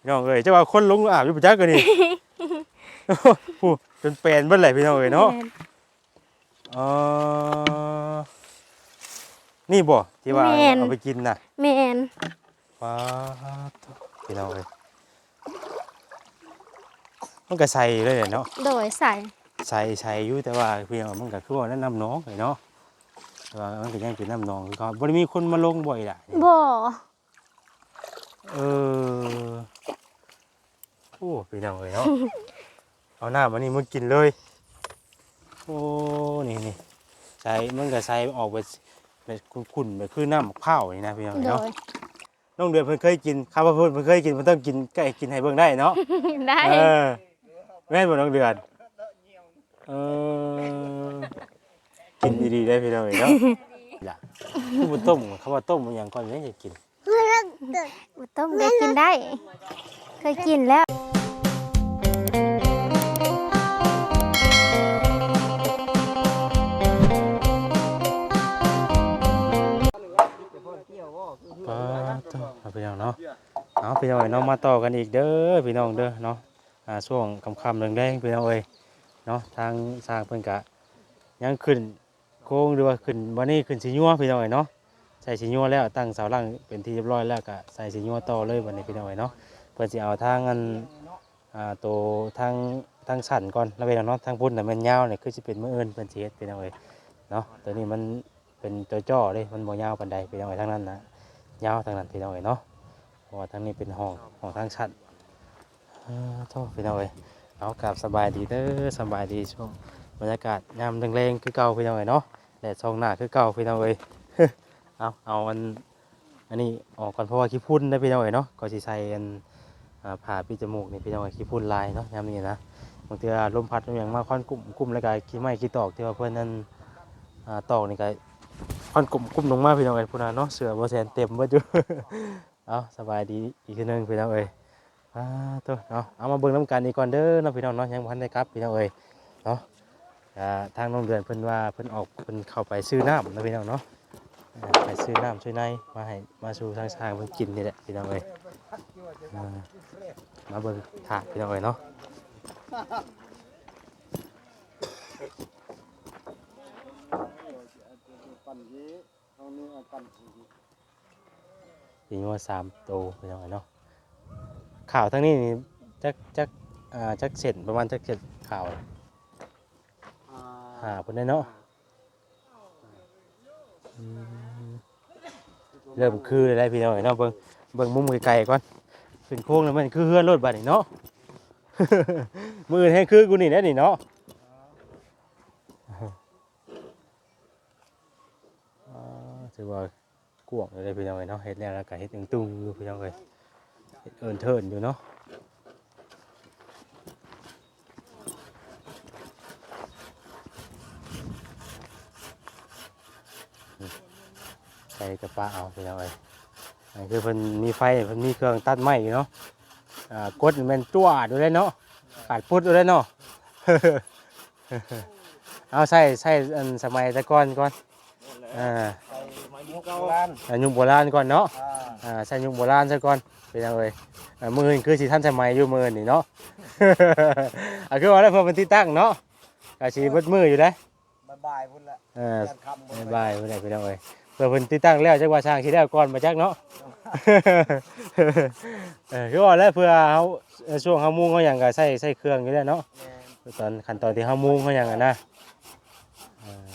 พี่น้องเอ้ยเจ้าว่าคนลงอาบอยู่ประจักกันนี่โอ้จนเป็นเบิ่เลยพี่น้องเอ้ยเนาะแม่เออนี่บ่ที่ว่าเอาไปกินน่ะแม่นว้าดพี่น้องเอ้ยมันก็ใส่เลยเนาะ โดยใส่ใส่ใส่อยู่แต่ว่าเพียงว่ามันก็คือว่าแนะนำน้องเลยเนาะแต่ว่ามันก็ยังเป็นน้ำน้องคือเขาบ่ได้มีคนมาลงบ่อยล่ะบ่ เออโอ้พี่น้องเอ้ยเนาะ เอาหน้ามานี่มากินเลย โอ้นี่นี่ใส่มันก็ใส่ออกไปไปขุ่นๆไปคือน้ำมะพร้าวนี่นะพี่น้องโดเนาะย น้องเดือนเพิ่นเคยกินข้าวเพิ่นเพิ่นเคยกินมันต้องกินใกล้กินให้เบิ่งได้เนาะ ได้ เออแม่นบ่น้องเดือนเออกินดีๆได้พี่น้องเอ้ยเนาะล่ะคือบ่ต้มเขาว่าต้มมันหยังก่อนยังจะกิน อุต้มได้กินได้ เคยกินแล้วก็ต้องเอาพี่น้องเนาะเอาพี่น้องเอ้ยเนาะมาต่อกันอีกเด้อพี่น้องเด้อเนาะอ่าช่วงค่ำๆแดงพี่น้องเอ้ยเนาะทางสร้างเพิ่นกะยังขึ้นโค้งหรือว่าขึ้นวันนี้ขึ้นสิญัวพี่น้องเอ้ยเนาะ ใส่สิญัวแล้วตั้งเสาหลังเป็นที่เรียบร้อยแล้วก็ใส่สิญัวต่อเลยวันนี้พี่น้องเอ้ยเนาะเพิ่นสิเอาทางอันอ่าตัวทางทางสันก่อนแล้วพี่น้องเนาะทางพุ่นน่ะมันยาวเนี่ยคือสิเป็นมื้ออื่นเพิ่นเฮ็ดพี่น้องเอ้ยเนาะตัวนี้มันเป็นตัวจ่อเลยมันบ่ยาวปานใดพี่น้องเอ้ยทางนั้นนะยาวทางนั้นพี่น้องเอ๋ยเนาะเพราะว่าทางนี้เป็นห้องห้องทางชั้นเออโทษพี่น้องเอ๋ยเอากลับสบายดีเด้อสบายดีช่วงบรรยากาศยามแรงๆคือเก่าพี่น้องเอ๋ยเนาะแดดส่องหน้าคือเก่าพี่น้องเอ๋ย เอาเอาอันอันนี้ออกก่อนเพราะว่าขี้พุ่นนะพี่น้องเอ๋ยเนาะก็สิใส่อันผ่าปิจมูกนี่พี่น้องเอ๋ยขี้พุ่นลายเนาะยามนี้นะบางทีลมพัดลมอย่างมาค่อนกลุ่มกลุ่มแล้วก็ขี้ไม้ขี้ตอกที่ว่าเพื่อนนั้นตอกนี่ก็ค่อนกลุ่มกลุ่มลงมาพี่น้องเอ้ยพูดนะเนาะเสือบ่แซนเต็มเบ่อยู่เอาสบายดีอีกทีนึงพี่น้องเอ้ยอ่าตัวเนาะเอามาเบิ่งน้ำกันอีกก่อนเด้อเนาะพี่น้องเนาะยังบ่ทันได้กลับพี่น้องเอ้ยเนาะทางน้องเดือนเพิ่นว่าเพิ่นออกเพิ่นเข้าไปซื้อน้ำนะพี่น้องเนาะ ไปซื้อน้ำช่วยในมาให้มาสู่ทางช้างเพิ่นกินนี่แหละพี่น้องเอ้ยอ่ามาเบิ่งถาดพี่น้องเอ้ยเนาะปีนี้ว่าสามโตไปยังไงเอ้เนาะข่าวทั้งนี้นี่จักจักอ่าจักเสร็จประมาณจักเสร็จข่าวหาคนได้เนาะอืม เริ่มคือเลยได้พี่น้องเนาะเบิ่งเบิ่งมุมไกลๆก่อนขึ้นโค้งแล้วมันคือเฮือนรถบัดนี่เนาะ มือให้คือกูนี่แน่นี่เนาะอ่าถือว่ากวงเลยพี่น้องเอ้ยเนาะเฮ็ดแล้วก็เฮ็ดตึงตุงอยู่พี่น้องเอ้ยเฮ็ดเอินเทินอยู่เนาะ ส่กระปะเอาพี่น้องเอ้ยอันคือเพิ่นมีไฟเพิ่นมีเครื่องตัดไม้อยู่เนาะอ่ากดแม่นจ้วดอยู่เลยเนาะขาดพุดอยู่เลยเนาะเอาใส่ใส่อันสมัยแตะก่อนก่อนอ่ายุคโบราณอายุคโบราณก่อนเนาะอ่าอ่าใส่ยุคโบราณซะก่อนเป็นยังไงอ่ามือนี่คือสิท่านสมัยอยู่มือนี่เนาะอ่าคือว่าแล้วเพื่อเป็นที่ตั้งเนาะกาสีเบดมืออยู่ได้บายบายพุ่นละเออยันคำบายบายไม่ได้พี่น้องเอ้ยเพื่อเป็นที่ตั้งแล้วจักว่าช่างที่แล้วก่อนมาจักเนาะ เออคือว่าแล้วเพื่อเขาเอ่อช่วงเขามุงเขาอย่างก็ใส่ใส่เครื่องอยู่แล้วเนาะแม่นตอนขั้นตอนที่เขามุงเขาอย่างนั้นนะเออ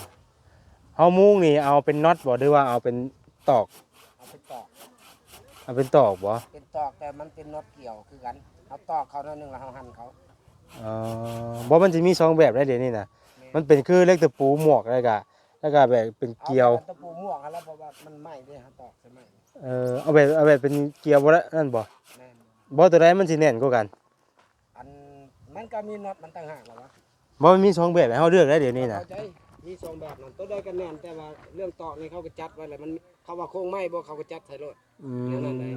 เขามุงนี่เอาเป็นน็อตบ่หรือว่าเอาเป็นตอก เอาไปตอกเอาเป็นตอกบ่เป็นตอกแต่มันเป็นน็อตเกี่ยวคือกันเอาตอกเขาหน่อยหนึงแล้วเขาหั่นเขาอ๋อบ่มันจะมีสองแบบได้เดี๋ยวนี้นะมันเป็นคือเล็กตะปูหมวกแล้วก็ แล้วก็แบบเป็นเกลียว อาตะปูม่วงแล้วเพราะว่ามันไหม้ด้วยฮะตอกใช่ไหมเออเอาแบบเอาแบบเป็นเกลียวบ่ละนั่นบ่แม่นบ่ตัวใดมันสิแน่นกว่ากันอันมันก็มีน็อตมันต่างหากแล้ววะบ่มันมีสองแบบให้เฮาเลือกได้เดี๋ยวนี้นะเข้าใจมีสองแบบนั่นตัวใดก็แน่นแต่ว่าเรื่องตอกนี่เขาก็จัดไว้เลยมันเขาว่าโครงไม้บ่เขาก็จัดใส่รถอืเดี๋ยวนั้มนเลย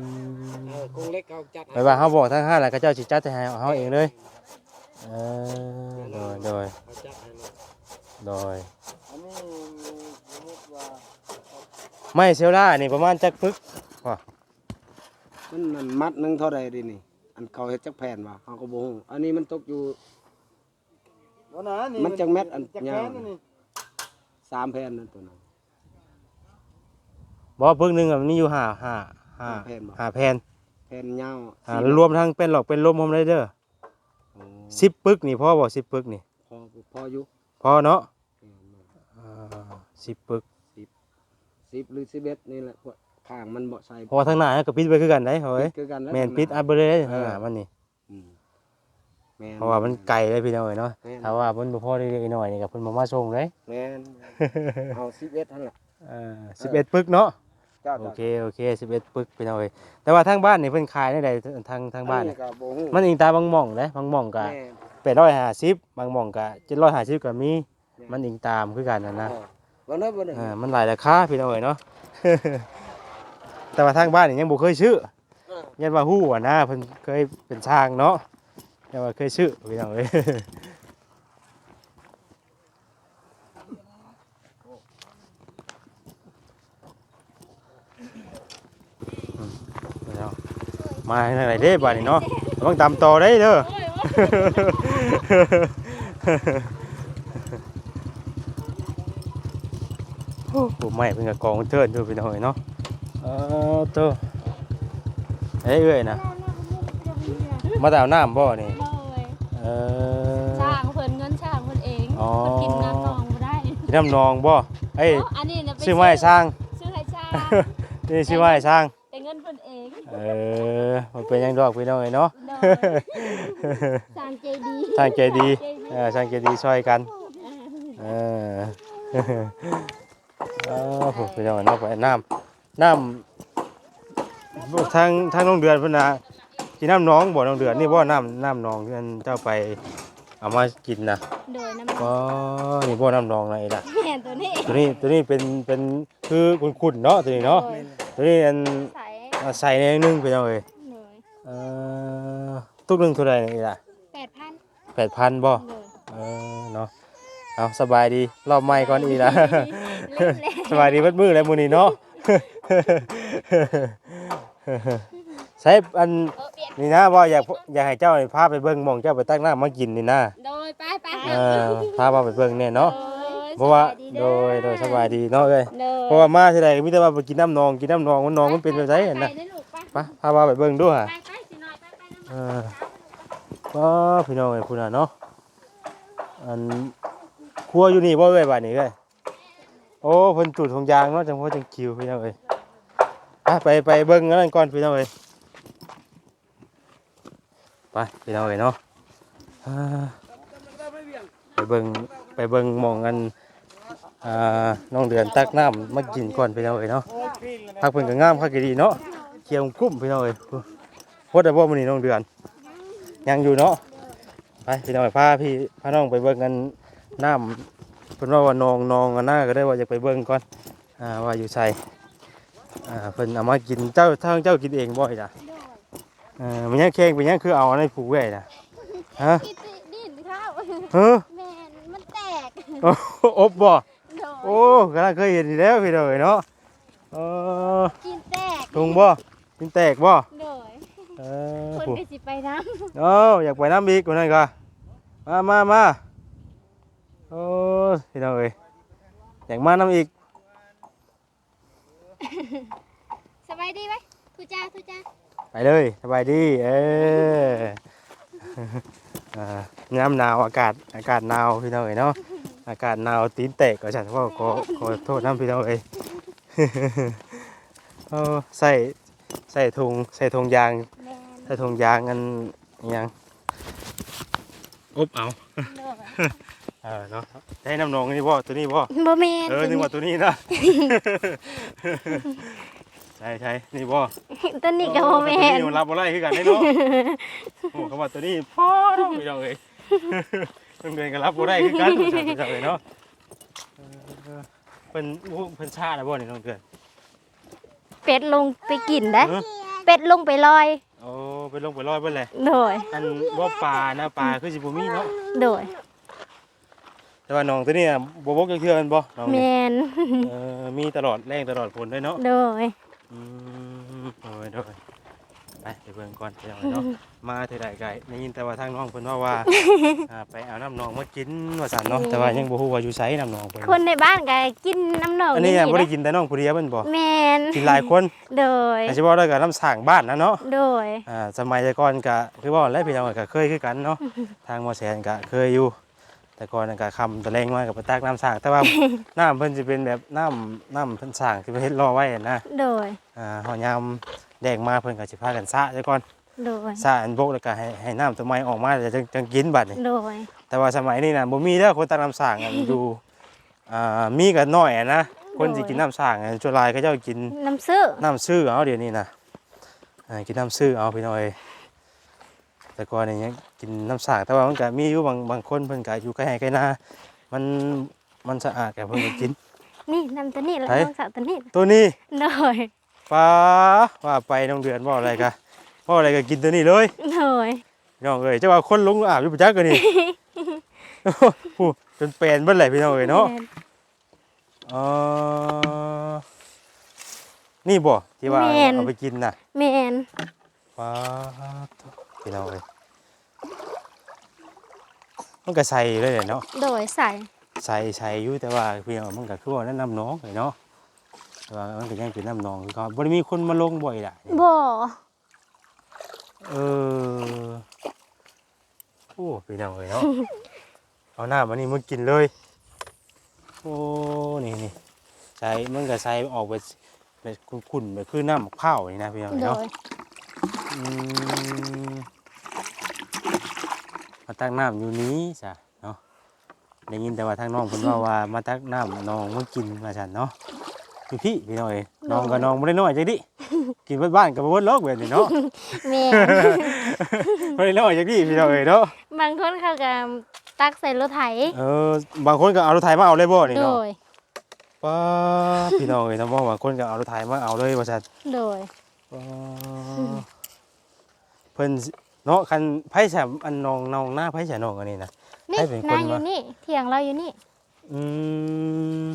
เออโครงเล็กเขาจัดไปว่าเฮาบอกทางห้านแล้วก็เจ้าสิจัดให้เฮาเองเลยเออโดยโดยเขาจัดให้รถ โดย อันนี้สมมติว่าไม้เซลล่านี่ประมาณจักปึกมันนั่นมัดหนึงเท่าใดดินี่ อันเขาเฮ็ดจักแผ่นว่าเขาก็บ่ฮู้อันนี้มันตกอยู่ บ่นะนี่มันจักแม็ดอันจักยาว แม่นนี่สามแผ่นนั่นตัวนั้นบ่ปึกหนึงอะมันมีอยู่ห้าห้าห้าห้าแผ่นบ่ ห้าแผ่นแผ่นยาวอ่ารวมทั้งเป็นหลอกเป็นลมพร้อมได้เด้อโอ้สิบปึกนี่พอบ่สิบปึกนี่พอพออยู่ พอเนาะแม่นอ่าสิบปึกสิบหรือสิบเอ็ดนี่แหละพวกข้างมันบ่ใส่เพอทางหน้าก็ปิดไว้คือกันได้เฮ้ยคือกันแล้วแม่นปิดอัพเบอร์เลยทางหน้ามันนี่อืมแม่นเพราะว่ามันไกลเลยพี่น้องเอ้ยเนาะแม่นถ้าว่าเพิ่นบ่พอได้เล็กๆน้อยๆนี่ก็เพิ่นบ่มาส่งเลยแม่นเอาสิบเอ็ดท่านล่ะเออ11ปึกเนาะเจ้าโอเคโอเค11ปึกพี่น้องเอ้ยแต่ว่าทางบ้านนี่เพิ่นขายได้ใดทางทางบ้านอัน่ะก็บ่ฮู้มันอิงตามบางหม่องเด้บางหม่องก็แม่850บางหม่องก็750ก็มีมันอิงตามคือกันนั่นนะเออบ่ได้บ่ได้อ่ามันหลายราคาพี่น้องเอ้ยเนาะแต่ว่าทางบ้านนี่ยังบ่เคยชื่อเออยันว่าฮู้อะนะเพิ่นเคยเป็นช่างเนาะยันว่าเคยชื่อพี่น้องเอ้ย อืมพี่น้อง มาทางไหนเด้บัดนี้เนาะระวังตามต่อได้เด้อโอ้โหไม่เป็นกับกองเทินอยู่พี่น้องเอ้ยเนาะเออโตเอ้ยเอ้ยนะมาแต่เอาน้ำบ่นี่เลยเออช่างเพิ่นเงินช่างเพิ่นเองอ๋อเพิ่นกินน้ำนองบ่ได้พี่น้ำนองบ่เอ้ยเอ้าอันนี้น่ะเป็นชื่อไม้สร้างชื่อให้ช่างนี่ชื่อไม้สร้างแต่เงินเพิ่นเองเออ มันเป็นหยังดอกพี่น้องเอ้ยเนาะโดยช่างใจดีสร้างใจดีเออสร้างใจดีช่วยกันเออเออผมพี่น้องเอ้ยเนาะไปน้ำน้ำทางทางน้องเดือนเพิ่นน่ะกินน้ำน้องบ่น้องเดือนนี่บ่น้ำน้ำน้องที่อันเจ้าไปเอามากินนะโดยน้ำก็นี่บ่น้ำน้องอะไรล่ะแม่นตัวนี้ตัวนี้ตัวนี้เป็นเป็นคือขุ่นๆเนาะตัวนี้เนาะโดยตัวนี้อันใส่เอาใส่ในนึงไปเอาเลยโดย เอ่อตุกหนึงเท่าไหร่นี่ล่ะ8,000แปดพันบ่โดยเออเนาะเอาสบายดีรอบใหม่ก่อนอีกล่ะเล่นแล้วสบายดีเบิดมือแล้วมื้อนี้เนาะ ใช้อันเออเปลี่ยนนี่นะว่าอยากอยากให้เจ้านี่พาไปเบิ่งหมองเจ้าไปตั้งหน้ามากินนี่นะโดยไปไปเออพามาไปเบิ่งเนี่ยเนาะเพราะว่าโดยโดยสบายดีเนาะเอ้ยโดยเพราะว่ามาที่ใดก็มีแต่ว่าไปกินน้ำนองกินน้ำนองมันนองมันเป็นแบบไหนอะนะไปได้ลูกไปไปพามาไปเบิ่งด้วย ไป เออก็พี่น้องไอ้พุ่นน่ะเนาะอันครัวอยู่นี่บ่เอ้ยบานนี้เอ้ยโอ้เพิ่นจุดของยางเนาะจังพ่อจังคิวพี่น้องเอ้ยไปไปไปเบิ่งอันนั้นก่อนพี่น้องเอ้ยไปพี่น้องเอ้ยเนาะไปเบิ่งไปเบิ่งมองกันอ่าน้องเดือนตักน้ำมากินก่อนพี่น้องเอ้ยเนาะพักเพิ่นก็งามคักดีเนาะเกี่ยวกุ้มพี่น้องเอ้ย พดได้บ่มื้อนี้น้องเดือน ยังอยู่เนาะไปพี่น้องพาพี่พาน้องไปเบิ่งกันน้ำเพิ่นว่าว่านองนองกันหน้าก็ได้ว่าอยากไปเบิ่งก่อนอ่าว่าอยู่ใส่อ่าเพิ่นเอามากินเจ้าทางเจ้ากินเองบ่อยจ้ะเออมันยังแข็งเป็นยังคือเอาอันนี้ผูกไว้น่ะฮะที่ดินข้าวเฮ้อแม่นมันแตกโอ้อบบ่โดยโอ้กำลังเคยเห็นอยู่แล้วพี่น้องเอ้ยเนาะเออกินแตกถุงบ่กินแตกบ่โดย เออคนผูก็สิไปน้โอ้อยากไปน้ำอีกคนนั้นก็มามามาโอ้ยพี่น้องเอ้ยอยากมาน้ำอีกำสบายดีไหมทุจ้าทุจ้าไปเลยสบายดีเอออ่าน้ำหนาวอากาศอากาศหนาวพี่น้องเอ้ยเนาะอากาศหนาวตีนแตกก็ฉันว่าขอขอโทษน้ำพี่น้องเอ้ยโอ้ใส่ใส่ถุงใส่ถุงยางแม่นใส่ถุงยางกันอิหยังอบเอาโดยเออเนาะให้น้ำนองนี่บ่ตัวนี้บ่บ่แม่นเออนึกว่าตัวนี้นะใช่ใช่นี่บ่ตัวนี้ก็บ่แม่ตัวนนี้มันรับบ่ไล่คือกันได้เนาะโอ้คำว่าตัวนี้พ่อเนาะพี่น้องเอ้ยเพิ่นเดินก็รับบ่ได้คือกันพี่น้องเอ้ยเนาะเออเพิ่นโอ้เพิ่นชาแล้วบ่นี่น้องเกินเป็ดลงไปกินได้เออเป็ดลงไปลอยโอ้ ไปลงไปลอยเบิ่นเลยโดย อันบ่ปลานะปลาคือสิบ่มีเนาะโดย แต่ว่าน้องตัวนี้น่ะบ่บกจักเทื่อแม่นบ่น้องแมนี่นเออมีตลอดแรงตลอดฝนด้วยเนาะโดย อืมโอ้ยโดย ไปไปเบิ่งก่อนพี่น้องเนาะมาเท่าใดไกได้ยินแต่ว่าทางน้องเพิ่นว่าว่า อ่าไปเอาน้ำนองมากินว่าซั่นเนาะแต่ว่ายังบ่ฮู้ว่าอยู่ไสน้ำนองเพิ่นคนในบ้านก็กินน้ำหนองอันนี้อะบ่ได้เด้กินแต่น้องผู้เดียวเพิ่นบ่แมนกินหลายคนโดยอาจสิบ่ได้กับน้ำสร้างบ้านนะเนาะโดยอ่าสมัยแต่ก่อนก็คือว่าแล้วพี่น้องก็เคยคือกันเนาะทางหมอแสนก็เคยอยู่ แต่ก่อนนั่นก็คำตะแรงมากับไปตักน้ำสร้าง แต่ว่าน้ำเพิ่นสิเป็นแบบน้ำน้ำเพิ่นสร้างที่เพิ่นเฮ็ดรอไว้นะโดยอ่าเฮายาม แดงมาเพิ่นก็สิพากันสระซะก่อนโดยสระอันบกแล้วก็ให้ให้น้ำตัวใหม่ออกมาแล้วจังจังกินบัดนี้โดยแต่ว่าสมัยนี้น่ะบ่มีเด้อคนตักน้ำสร้างอันอยู่อ่ามีก็น้อยอะนะคนสิกินน้ำสร้างอันส่วนหลายก็เจ้ากินน้ำซื้อน้ำซื้อเอาเดี๋ยวนี้นะอ่ากินน้ำซื้อเอาพี่น้อยแต่ก่อนนี่ยังกินน้ำสางแต่ว่ามันก็มีอยู่บางบางคนเพิ่นก็อยู่ใกล้ไร่ใกล้นามันมันสะอาดแก่เพิ่นก็กินนี่น้ำตัวนี้แล้วไหนน้องสาวตัวนี้ตัวนี้โดย ปลาว่าไปน้องเดือนบ่อะไรกะบ่อะไรก็กินตัวนี้เลยโดยน้องเอ้ยเจ้าว่าคนลงอาบอยู่ประจักกันนี่โอ้โหจนเป็นเบิดเลยพี่น้องเอ้ยเนาะแม่อ๋อนี่บ่ที่ว่าเอาไปกินน่ะแมนว้าดพี่น้องเลยมันก็ใส่เลยเนาะ โดยใส่ใส่ใส่อยู่แต่ว่าพี่น้องมันก็คือว่าแนะนำน้องเลยเนาะแต่ ว่ามันก็ยังเป็นน้ำน้องคือเขาบ่ได้มีคนมาลงบ่อยล่ะบ่เออโอ้พี่น้องเลยเนาะ เอาหน้ามันนี่มากินเลย โอ้นี่นี่ใส่มันก็ใส่ออกไปเป็นขุ่นๆแบบคือน้ำมะพร้าวนี่นะพี่น้องโดเนาะยอืมมาตักน้ำอยู่นี้จ้ะเนาะได้ยินแต่ว่าทางน้องเพิ่นว่าว่ามาตักน้ำน้องมากินมาฉันเนาะ พี่พี่พี่น้อยน้องกับน้องบ่ได้น้อยจังดิกินเบิดบ้านกับบ่เบิดโลกแบบนี้เนาะแมนบ่ได้น้อยจังดิพี่น้อยเนาะบางคนเขาก็ตักใส่รถไถเออบางคนก็เอารถไถมาเอาเลยบ่นี่โดเนาะย ป้าพี่น้องเอ้ยน้องบอกว่าคนก็เอารถไถมาเอาเลยว่าซั่น โดยป้าเพิ่นสิเนาะคันไผแฉอันน้องน้องหน้าไผแฉน้องอันนี้นะ นี่ให้เป็นคนนางอยู่วะ นี่เถียงเราอยู่นี่อืม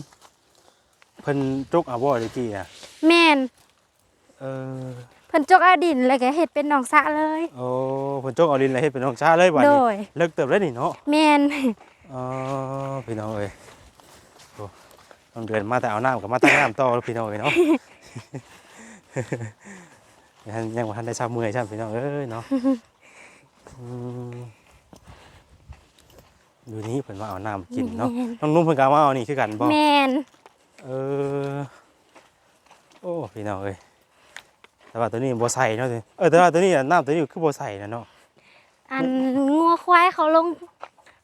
เพิ่นจุกเอาบ่ได้กี้น่ะแมนเออเพิ่นจกเอาดินแล้วก็เฮ็ดเป็นหนองสระเลย โอ้เพิ่นจุกเอาลินแล้วเฮ็ดเป็นน้องชาเลยบัดโดนี้ย เลิกเติบแล้วนี่เนาะแมนอ๋อพี่น้องเอ้ยโอ้น้องเดือนมาแต่เอาน้ำกับมาตั้งน้ำต่อแล้วพี่น้องเอ้ยเนาะ ยังยังบ่ทันได้ซับมือใช่พี่น้องเอ้ยเนาะ อืมอยู่นี้เพิ่นมาเอาน้ำกินเนาะน้องนุ่มเพิ่นก็เอามาเอานี่คือกันบ่ แมน เออ โอ้ พี่น้องเอ้ยแต่ว่าตัวนี้บ่ใส่เนาะเออแต่ว่าตัวนี้อะน้ำตัวนี้คือบ่ใส่นะเนาะอันงัวควายเขาลง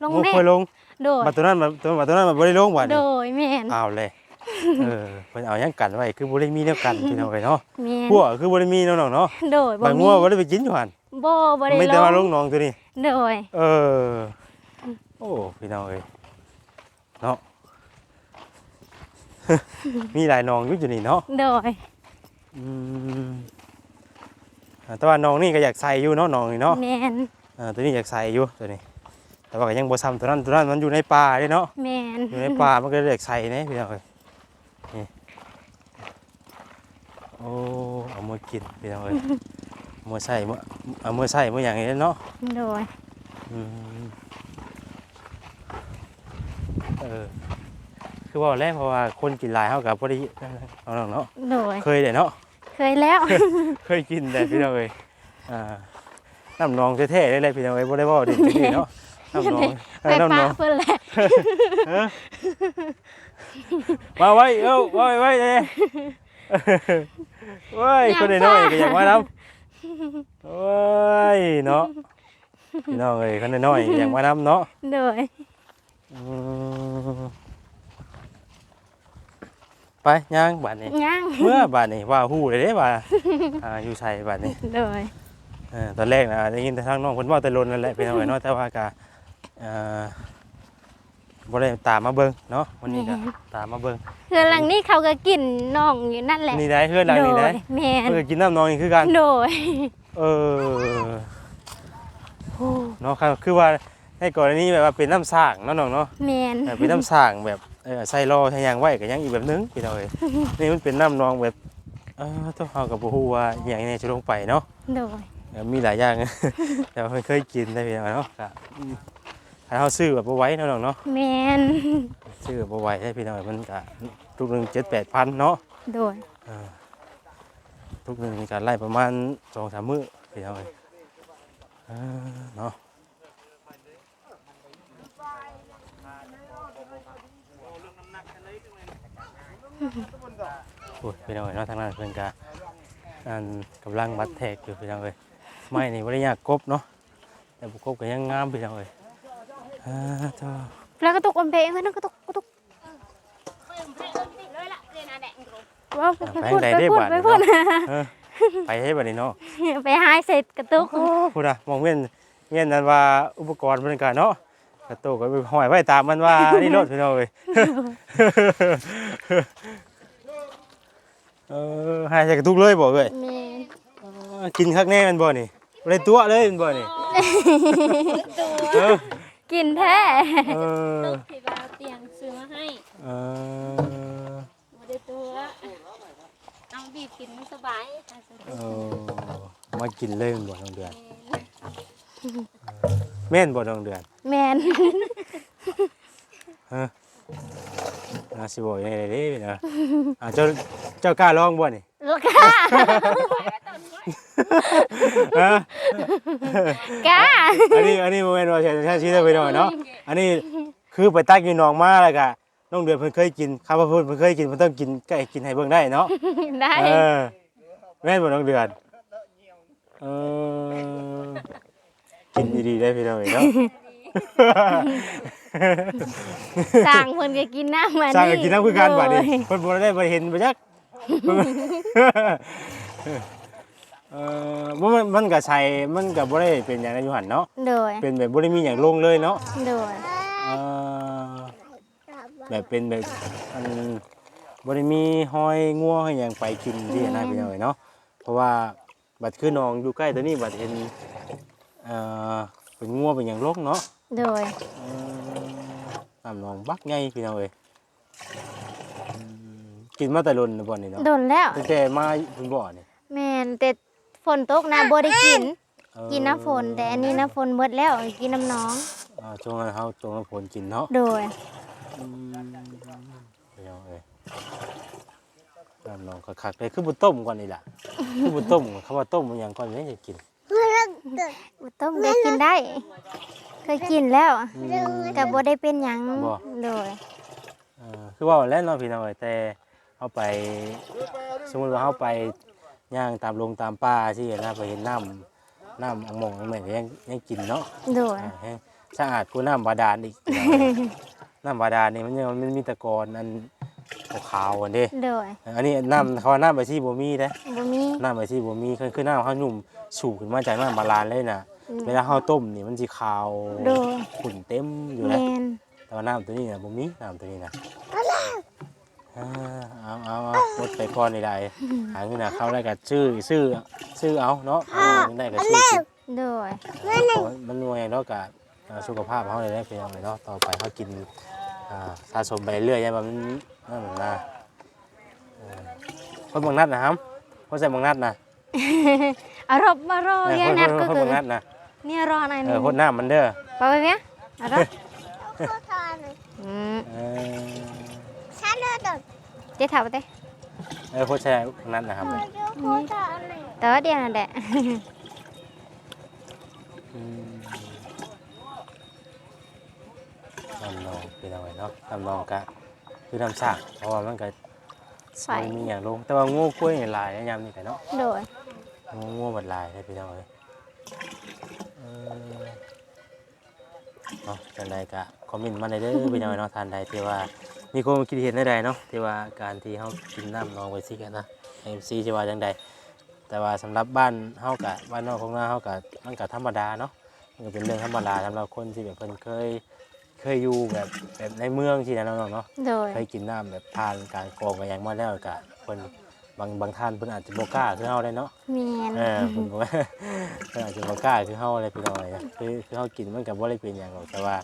ลงโอ้แน่ค่อยลงโดยมาตัวนั้นมาตัวมาตัวนั้นมาบ่ได้ลงบัดโดนี้ยแมนอ้าวเลยเออเพิ่นเอาหยังกันไว้คือบ่ได้มีแนวกันพี่น้องเอ้ยเนาะแมนพวกคือบ่ได้มีเนาะน้องเนาะโดยบางงัวบ่ได้ไปกินอยู่หั่นบ่บ่ได้ไม่แต่ว่าลลงงหนองตัวนี้โดยเออ โอ้พี่น้องเอ้ยเนาะ มีหลายหนองอยู่อยู่นี่เนาะโดยอืมอ่าแต่ว่าน้องนี่ก็อยากใส่อยู่เนาะน้องนี่เนาะแมนอ่าตัวนี้อยากใส่อยู่ตัวนี้ แต่ว่าก็ยังบ่ซ้ำตัวนั้นตัวนั้นมันอยู่ในป่าเด้เนาะ แมนอยู่ในป่ามันก็เลยอยากใส่เน่พี่น้องเอ้ยนี่โอ้เอามือกินพี่น้องเอ้ยเอามือใส่มือเอามือใส่มืออย่างนี้เนาะโดยอืมเออ คือว่าแรกเพราะว่าคนกินหลายเฮากับบ่ได้เอาน้องเนาะโดยเคยเด้เนาะเคยแล้ว เคยกินแต่พี่น้องเอ้ยอ่าน้ำนองแท้ๆได้เลยพี่น้องเอ้ยบ่ได้เว่าดิที่นี่เนาะน้ำนองเอไปอน้ำปานองเพิ่นแหละเออมาไว้เอ้าไว้ไว้เด้เว้ยคนน้อยๆก็อยากมานํโอ้ยเนาะพี่น้องเอ้ยคนน้อยๆอยากมานํเนาะโดยอืม ไปย่างบัดนี้ยังเมื่อบัดนี้ว่าฮู้เลยเด้ว่าอ่าอยู่ไสบัดนี้โดยเออตอนแรกนะได้ยินแต่ทางน้องเพิ่นเว่าแต่ลนนั่นแหละเป็นเอาไว้เนาะแต่ว่าก็เอ่อบ่ได้ตามมาเบิ่งเนาะวันนี้ก็ตามมาเบิ่งเพื่อนหลังนี้เขาก็กินน้องอยู่นั่นแหละนี่ได้เฮือนหลังนี่ได้โดยแมนเพิ่นก็กินน้ำนองนี่คือกันโดยเออเนาะครับคือว่าในกรณีแบบว่าเป็นน้ำสร้างเนาะน้องเนาะแมนเออเป็นน้ำสร้างแบบเออ ใส่รอใส่หยังไว้ก็ยังอีกแบบนึงพี่น้องเอ้ย นี่มันเป็นน้ำนองแบบเออต้องเฮาก็บ่ฮู้ว่าอหยังแน่จะลงไปเนาะโดยเดี๋ยวมีหลายอย่าง แต่ว่าเพิ่นเคยกินได้พี่น้องเนาะก็อืมถ้าเฮาซื้อแบบบ่ไหว้เนาะน้องเนาะ แมนซื้อแบบบ่ไหว้ได้พี่น้องมันก็ทุกหนึง7-8,000เนาะโดยเออทุกหนึงมีการไล่ประมาณ2-3มื้อพี่น้องเอ้ยเออเนาะ โอ้ยพี่น้องเอ้ยเนาะทางนั้นเพิ่นก็อันกำลังมัดแทกอยู่พี่น้องเอ้ยไม้นี่บ่ได้ยากกบเนาะแต่บ่กบก็ยังงามพี่น้องเอ้ยอ่าเจ้าแล้วก็ตกอมเพลงนั่นก็ตกก็ตกว้าวไปพูดไปพูดไปพูดเออไปให้บัดนี้เนาะไปหายเสร็จกระตุกพูดนะมองเว้นเว้นนั้นว่าอุปกรณ์มันกันเนาะ กระตุกก็ไปห้อยไว้ตามมันว่า นี่รถพี่น้องเอ้ยเออให้ใส่กระตุกเลยบ่เอ้ยแมนเออกินคักแน่แมันบ่นี่บ่ได้ตัวเลยแมันบ่นี่เออกินแท้เออที่ว่าเตียงซื้อมาให้เออบ่ได้ตัวเอาบีบกินมันสบายเออมากินเลยแม่นบ่น้องเดือน แม่นบ่น้องเดือนแมนน่าสิบ่ยังไงเด้พี่นะอ่าเจ้าเจ้ากล้าลองบ่นี่ ลูกค้าฮะกล้าอันนี้อันนี้โมเมนต์ว่าใช่ใช่ชี้ได้ไปหน่อยเนาะ อันนี้คือไปตักอยู่หนองมาแล้วก็น้องเดือนเพิ่นเคยกินข้าวว่าเพิ่นเพิ่นเคยกินเพิ่นต้องกินใกล้กินให้เบิ่งได้เนาะ ได้ เออแม่นบ่น้องเดือนเออ กินดีๆได้พี่น้องเอ้ยเนาะสั่งเพิ่นก็กินน้ำมาสร้างกันกินน้ำคือกันบัดนี้โดยเพิ่นบ่ได้บ่เห็นบ่จักเออบ่มันมันก็ใส่มันก็บ่ได้เป็นหยังอยู่หั่นเนาะ โดยเป็นแบบบ่ได้มีหยังลงเลยเนาะโดยเอ่อแบบเป็นแบบอันบริมีห้อยงัวให้หยังไปกินที่นะพี่น้องเอ้ยเนาะ เพราะว่าบัดคือน้องอยู่ใกล้ตัวนี้บัดเห็นเอ่อเป็นงัวเป็นอย่างลกเนาะโดยเอ่อน้ำหนองบักไงพี่น้องเอ้ยอืมกินมาแต่ลนบ่นี่เนาะโดนแล้วตั้งแต่มาเพิ่นบ่นี่แม่นแต่ฝนตกนะบ่ได้กิน เอ่อกินน้ำฝนแต่อันนี้น้ำฝนหมดแล้วกินน้ำหน้อง อ่าช่วงนั้นเฮาช่วงนั้นฝนกินเนาะ โดย อืมพี่น้องเอ้ยน้ำหนองคักๆเลยคือบ่ต้มก่อนนี่ล่ะคือบ่ต้มคำว่าต้มมันหยังก่อนนี่จะกิน อุต้มก็กินได้ เคยกินแล้วอืมก็บ่ได้เป็นหยังบ่โดยเออคือว่าแล้วเนาะพี่น้องเอ้ยแต่เฮาไป สมมุติว่าเฮาไปย่างตามโรงตามป่าสินะไปเห็นน้ำน้ำอังมองอังแม่นก็ยังยังกินเนาะโดยอ่าแฮงสะอาดกว่าน้ำบาดาลอีกพี่น้องเอ้ยน้ำบาดาลนี่มันยังมันมีแตะกอนอัน ขาวๆอันเด้โดยอันนี้น้ำเขาว่าน้ำไปที่บ่มีเด้บ่มีน้ำไปที่บ่มีคือคือน้ำเขาหนุ่มสูบขึ้นมาจากน้ำบาดาลเลยน่ะเวลาเขาต้มนี่มันสิขาวโดยขุ่นเต็มอยู่แมแล้วนแต่ว่าน้ำตัวนี้น่ะบ่มีน้ำตัวนี้น่ะอ่าเอาเอาเอาหมดไปก่อนนี่ได้หาเงินน่ะเข้าได้ก็ชื่อชื่อชื่อเอาเนาะเอาเงินได้ก็ชื่อกินโดยเพราะมันรวยเนาะกับสุขภาพเขาเลยได้เพียงเลยเนาะต่อไปเขากิน อ่าสะสมไปเรื่อยๆใช่ป่ะมันนั่นเหมือนน่ะเออคนบางนัดนะครับคนใส่บางนัดนะอารมณ์มารอเออแกคนนัดคก็นคืบาองนัดนะเนี่ยรอหน่อยหเอนึองคนหน้ามันเด้อไปไปเนี้ยอารมณ์อืมเออเจ๊ถามไปเต้เออคนใส่บางนัดนะครับแต่ว่าเดียวนั่นแหละอืม ทำนองเป็นเอาไว้เนาะทำนองกะคือทำฉากเพราะว่ามันก็ใส่มันมีอย่างลง แต่ว่างูกล้วยนี่ลายนะยามนี่แต่เนาะโดยงูงูบัดลายได้พี่น้องเลยเออเนาะจังใดกะคอมเมนต์มาได้เด้อพี่น้องเนาะทานใดที่ว่ามีความคิดเห็นใดๆเนาะที่ว่าการที่เฮากินน้ำนองไว้สิกันนะ MC สิว่าจังใด แต่ว่าสำหรับบ้านเฮากะบ้านนอกของนาเฮากะมันก็ธรรมดาเนาะมันก็เป็นเรื่องธรรมดาสำหรับคนที่แบบเพิ่นเคย เคยอยู่แบบแบบในเมืองที่นั่นเนาะเนาะโดย เคยกินน้ำแบบผ่านการกรองกันอย่างมาแล้วกะเพิ่นบางบางท่านเพิ่นอาจจะบ่กล้าคือเฮาได้เนาะแมนเออผมว่าเอออาจจะบ่กล้าคือเฮาอะไรพี่น้อยนะคือคือเฮากินมันก็บ่ได้เป็นหยังหรอกแต่ว่า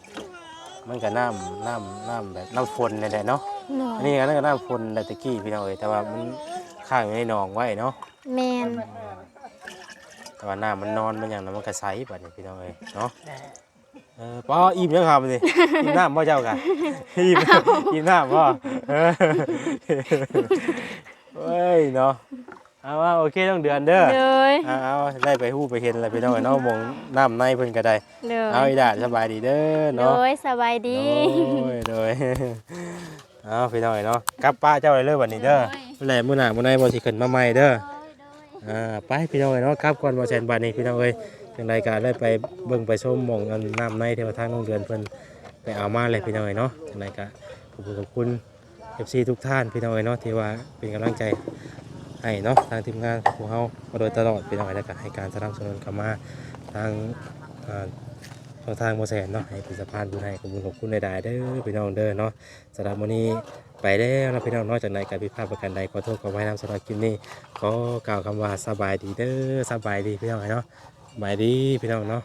มันก็น้ำน้ำน้ำแบบน้ำฝนนี่แหละเนาะโดอัยนนี้ก็นั่นก็น้ำฝนแต่ตะกี้พี่น้อยแต่ว่ามันข้างอยู่ในหนองไว้เนาะ แมนแต่ว่าน้ำมันนอนมันอย่างนั้นมันก็ใสบัดนี้พี่น้องเอ้ยเนาะ เออป้ออิ่มยังครับนี่อิ่มน้ำบ่เจ้ากันอิ่มอิ่มน้ำบ่เออเฮ้ยเนาะเอาว่าโอเคต้องเดือนเด้อเลยเอาเอาได้ไปฮู้ไปเห็นอะไรพี่น้องเอ้ยเนาะหมองน้ำในเพิ่นก็ได้ เลยเอาอีดาสบายดีเด้อโดเนาะยสบายดีโอ้ยโดยเอาพี่น้องเอ้ยเนาะกลับป้าเจ้าเลยเด้อบัดนี้เด้อแหละมื้อหน้ามื้อในบ่สิขึ้นมาใหม่เด้ออ่าไปพี่น้องเอ้ยเนาะครับก่อนมาแซนบานนี้พี่น้องเอ้ย จังใดก็ได้ไปเบิ่งไปชมหม่องอันน้ำในเทวทางน้องเดือนเพิ่นไปเอามาเลยพี่น้อยเนาะจังใดก็ขอบคุณขอบคุณ FC ทุกท่านพี่น้อยเนาะที่ว่าเป็นกำลังใจให้เนาะทางทีมงานของพวกเรามาโดยตลอดพี่น้อยแล้วก็ให้การสนับสนุนเข้ามาทางอ่าช่อทางโมแซนเนาะให้เป็นสะพานบุญให้ขอบคุณขอบคุณใดๆเด้อพี่น้องเด้อเนาะสำหรับมื้อนี้ไปแล้วนะพี่น้องเนาะจากใดการผิพาดประการใดขอโทษขอไว้นำสำหรับคลิปนี้ขอกล่าวคำว่าสบายดีเด้อสบายดีพี่น้องเนาะ บายดีพี่น้องเนาะ